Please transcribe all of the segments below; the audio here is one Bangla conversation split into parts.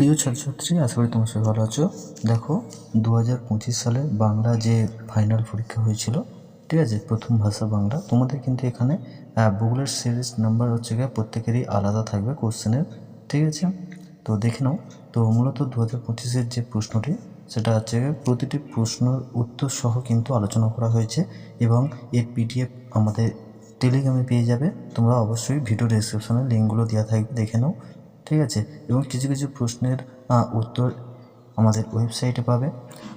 প্রিয় ছাত্রছাত্রী, আশা করি তোমার সবাই ভালো আছো। দেখো দু হাজার পঁচিশ সালে বাংলা যে ফাইনাল পরীক্ষা হয়েছিল, ঠিক আছে, প্রথম ভাষা বাংলা, তোমাদের কিন্তু এখানে ভূগোলের সিরিজ নাম্বার হচ্ছে গিয়ে প্রত্যেকেরই আলাদা থাকবে কোশ্চেনের ঠিক আছে? তো দেখে নাও, তো মূলত দু হাজার পঁচিশের যে প্রশ্নটি, সেটা হচ্ছে প্রতিটি প্রশ্নের উত্তর সহ কিন্তু আলোচনা করা হয়েছে এবং এর পিডিএফ আমাদের টেলিগ্রামে পেয়ে যাবে। তোমরা অবশ্যই ভিডিও ডেসক্রিপশনে লিঙ্কগুলো দেওয়া থাকবে দেখে নাও। ঠিক আছে? এবং কিছু কিছু প্রশ্নের উত্তর আমাদের ওয়েবসাইটে পাবে।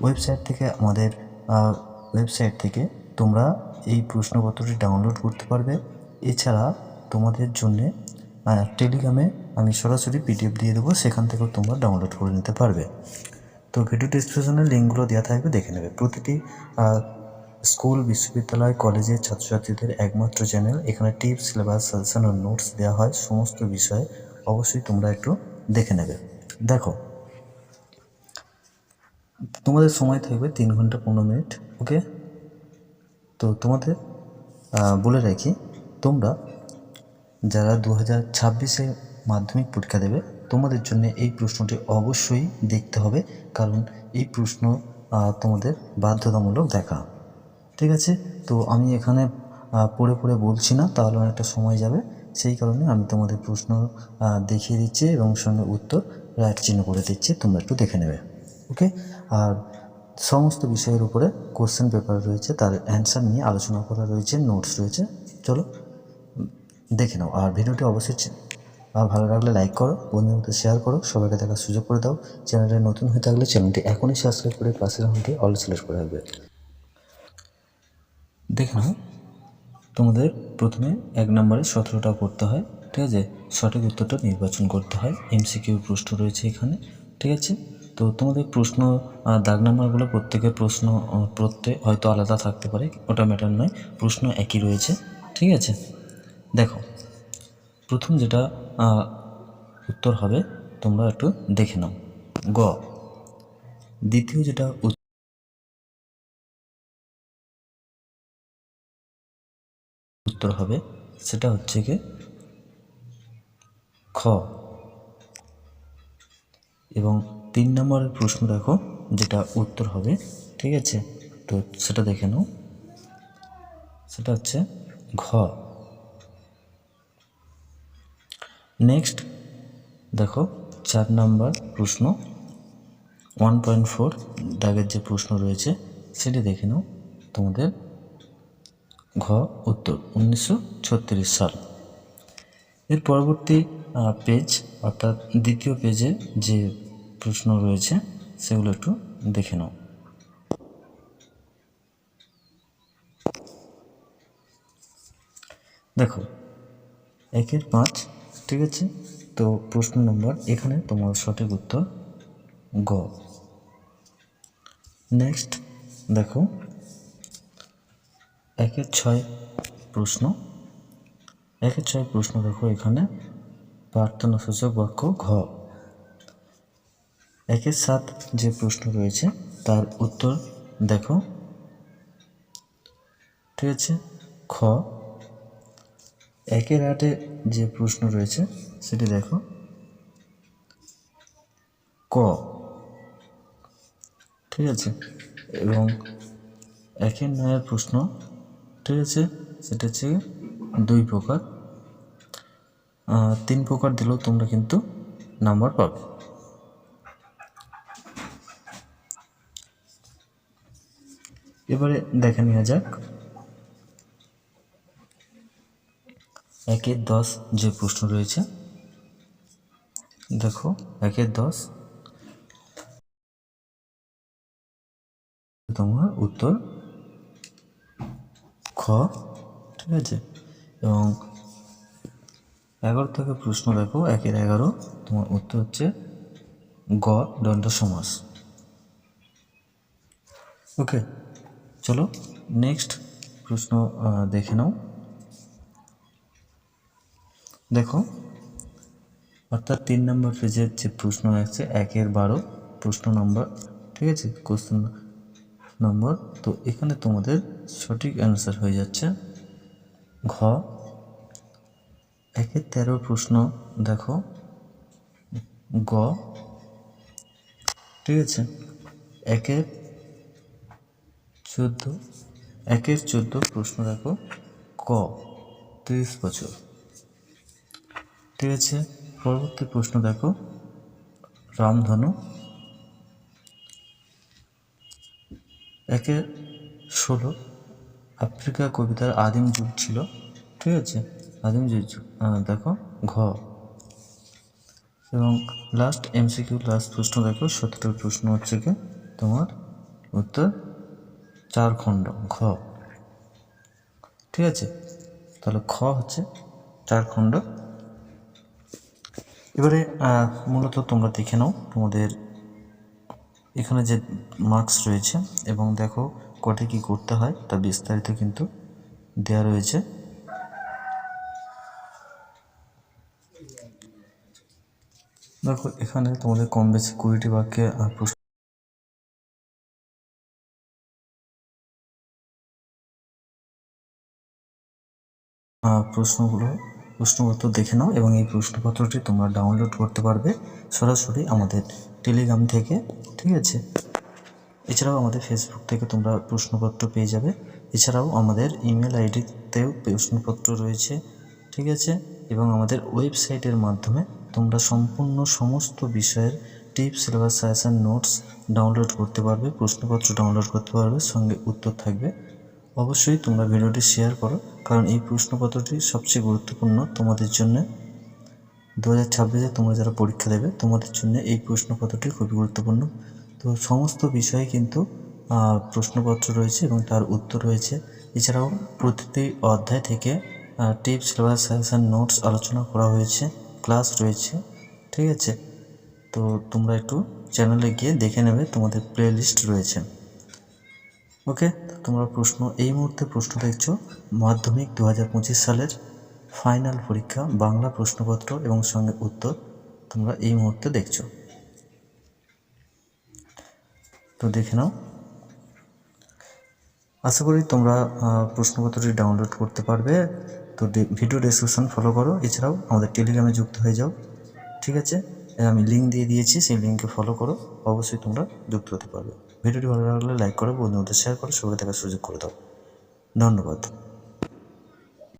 ওয়েবসাইট থেকে আমাদের ওয়েবসাইট থেকে তোমরা এই প্রশ্নপত্রটি ডাউনলোড করতে পারবে। এছাড়া তোমাদের জন্যে টেলিগ্রামে আমি সরাসরি পিডিএফ দিয়ে দেবো, সেখান থেকেও তোমরা ডাউনলোড করে নিতে পারবে। তো ভিডিও ডিসক্রিপশনে লিঙ্কগুলো দেওয়া থাকবে, দেখে নেবে। প্রতিটি স্কুল, বিশ্ববিদ্যালয়, কলেজের ছাত্রছাত্রীদের একমাত্র চ্যানেল। এখানে টিপস, সিলেবাস, সাজেশন ও নোটস দেওয়া হয়, সমস্ত বিষয়ে অবশ্যই তোমরা একটু দেখে নেবে। দেখো, তোমাদের সময় থাকবে তিন ঘণ্টা পনেরো মিনিট, ওকে? তো তোমাদের বলে রাখি, তোমরা যারা দু হাজার ছাব্বিশে মাধ্যমিক পরীক্ষা দেবে, তোমাদের জন্য এই প্রশ্নটি অবশ্যই দেখতে হবে, কারণ এই প্রশ্ন তোমাদের বাধ্যতামূলক দেখা। ঠিক আছে? তো আমি এখানে পড়ে পড়ে বলছি না, তাহলে অনেকটা সময় যাবে। সেই কারণে আমি তোমাদের প্রশ্ন দেখিয়ে দিচ্ছি এবং সঙ্গে উত্তর রাইট চিহ্ন করে দিচ্ছি, তোমরা একটু দেখে নেবে ওকে আর সমস্ত বিষয়ের উপরে কোশ্চেন পেপার রয়েছে, তার অ্যান্সার নিয়ে আলোচনা করা রয়েছে নোটস রয়েছে, চলো দেখে নাও। আর ভিডিওটি অবশ্যই আর ভালো লাগলে লাইক করো, বন্ধুদের মধ্যে শেয়ার করো, সবাইকে দেখার সুযোগ করে দাও। চ্যানেলে নতুন হয়ে থাকলে চ্যানেলটি এখনই সাবস্ক্রাইব করে পাশের ঘন্টি অল সিলেক্ট করে রাখবে। দেখে নাও। তোমাদের প্রথমে এক নম্বরে সতেরোটা করতে হয়, ঠিক আছে? সঠিক উত্তরটা নির্বাচন করতে হয়। এমসিকিউ প্রশ্ন রয়েছে এখানে, ঠিক আছে? তো তোমাদের প্রশ্ন দাগ নাম্বারগুলো প্রত্যেকের প্রশ্ন প্রত্যেক হয়তো আলাদা থাকতে পারে, ওটা ম্যাটার নয়, প্রশ্ন একই রয়েছে, ঠিক আছে? দেখো, প্রথম যেটা উত্তর হবে, তোমরা একটু দেখে নাও। গ, দ্বিতীয় যেটা উত্তর হবে। সেটা হচ্ছে কি, খ। এবং তিন নম্বরের প্রশ্ন দেখো, যেটা উত্তর হবে, ঠিক আছে? তো সেটা দেখে নাও। সেটা হচ্ছে ঘ। নেক্সট দেখো, চার নাম্বার প্রশ্ন। ওয়ান পয়েন্ট ফোর দাগের যে প্রশ্ন রয়েছে, সেটি দেখে নাও তোমাদের। ঘ, উত্তর, উনিশশো ছত্রিশ সাল। এর পরবর্তী পেজ অর্থাৎ দ্বিতীয় পেজে যে প্রশ্ন রয়েছে, সেগুলো একটু দেখে নাও। দেখো, একের পাঁচ, ঠিক আছে? তো প্রশ্ন নম্বর এখানে তোমার সঠিক উত্তর গ। নেক্সট দেখো একের ছয় প্রশ্ন। একের ছয় প্রশ্ন দেখো এখানে। প্রার্থনা সূচক বাক্য ঘ। একের সাত যে প্রশ্ন রয়েছে, তার উত্তর দেখো। ঠিক আছে? খ। একের আটে যে প্রশ্ন রয়েছে, সেটি দেখো। ক। ঠিক আছে? এবং একের নয়ের প্রশ্ন ঠিক আছে সেটা হচ্ছে দুই প্রকার। তিন প্রকার দিলেও তোমরা কিন্তু নাম্বার পাবে। এবারে দেখে নেওয়া যাক। একের দশ যে প্রশ্ন রয়েছে, দেখো, একের দশ। তোমার উত্তর খ, ঠিক আছে? এবং এগারো থেকে প্রশ্ন দেখো, একের এগারো। তোমার উত্তর হচ্ছে গ দণ্ড সমাস ওকে, চলো নেক্সট প্রশ্ন দেখে নাও। দেখো, অর্থাৎ তিন নম্বর পেজের যে প্রশ্ন আছে, একের বারো, প্রশ্ন নম্বর ঠিক আছে? Question number. তো এখানে তোমাদের সঠিক অ্যান্সার হয়ে যাচ্ছে। ঘ। একের তেরো প্রশ্ন, দেখো। গ। ঠিক আছে? একের চোদ্দ একের চোদ্দ প্রশ্ন, দেখো। ক, তিরিশ বছর। ঠিক আছে? পরবর্তী প্রশ্ন, দেখো। রামধনু। একের ষোলো আফ্রিকা কবিতার আদিম যুগ ছিল, ঠিক আছে? আদিম যুগ দেখো, ঘ। এবং লাস্ট এমসিকিউ লাস্ট প্রশ্ন দেখো সতেরো প্রশ্ন হচ্ছে কি? তোমার উত্তর চার খণ্ড, ঘ। ঠিক আছে? তাহলে খ হচ্ছে চার খণ্ড। এবারে মূলত তোমরা দেখে নাও তোমাদের এখানে যে মার্কস রয়েছে এবং দেখো কটে কি করতে হয় তা বিস্তারিত কিন্তু দেওয়া রয়েছে। দেখো এখানে তোমাদের কম বেশি কুড়িটি বাক্যে প্রশ্ন প্রশ্নগুলো প্রশ্নপত্র দেখে নাও এবং এই প্রশ্নপত্রটি তোমরা ডাউনলোড করতে পারবে সরাসরি আমাদের টেলিগ্রাম থেকে, ঠিক আছে? এছাড়াও আমাদের ফেসবুক থেকে তোমরা প্রশ্নপত্র পেয়ে যাবে। এছাড়াও আমাদের ইমেল আইডিতেও প্রশ্নপত্র রয়েছে, ঠিক আছে? এবং আমাদের ওয়েবসাইটের মাধ্যমে তোমরা সম্পূর্ণ সমস্ত বিষয়ের tips syllabus suggestion notes download করতে পারবে, প্রশ্নপত্র ডাউনলোড করতে পারবে, সঙ্গে উত্তর থাকবে। অবশ্যই তোমরা ভিডিওটি শেয়ার করো, কারণ এই প্রশ্নপত্রটি সবচেয়ে গুরুত্বপূর্ণ তোমাদের জন্য। দু হাজার ছাব্বিশে তোমরা যারা পরীক্ষা দেবে, তোমাদের জন্য এই প্রশ্নপত্রটি খুবই গুরুত্বপূর্ণ। তো সমস্ত বিষয়ে কিন্তু প্রশ্নপত্র রয়েছে এবং তার উত্তর রয়েছে। এছাড়াও প্রতিটি অধ্যায় থেকে টিপস সিলেবাস সাজেশন নোটস আলোচনা করা হয়েছে ক্লাস রয়েছে, ঠিক আছে? তো তোমরা একটু চ্যানেলে গিয়ে দেখে নেবে, তোমাদের প্লে রয়েছে। ওকে? তোমরা প্রশ্ন, এই মুহূর্তে প্রশ্ন দেখছ, মাধ্যমিক দু হাজার পঁচিশ সালের ফাইনাল পরীক্ষা, বাংলা প্রশ্নপত্র এবং সঙ্গে উত্তর তোমরা এই মুহূর্তে দেখছ। তো দেখে নাও। আশা করি তোমরা প্রশ্নপত্রটি ডাউনলোড করতে পারবে। তো ভিডিও ডেসক্রিপশন ফলো করো। এছাড়াও আমাদের টেলিগ্রামে যুক্ত হয়ে যাও। ঠিক আছে? আমি লিঙ্ক দিয়ে দিয়েছি, সেই লিঙ্কে ফলো করো। অবশ্যই তোমরা যুক্ত হতে পারবে। ভিডিওটি ভালো লাগলে লাইক করো বন্ধুদের শেয়ার করো সবাই দেখার সুযোগ করে দাও। ধন্যবাদ।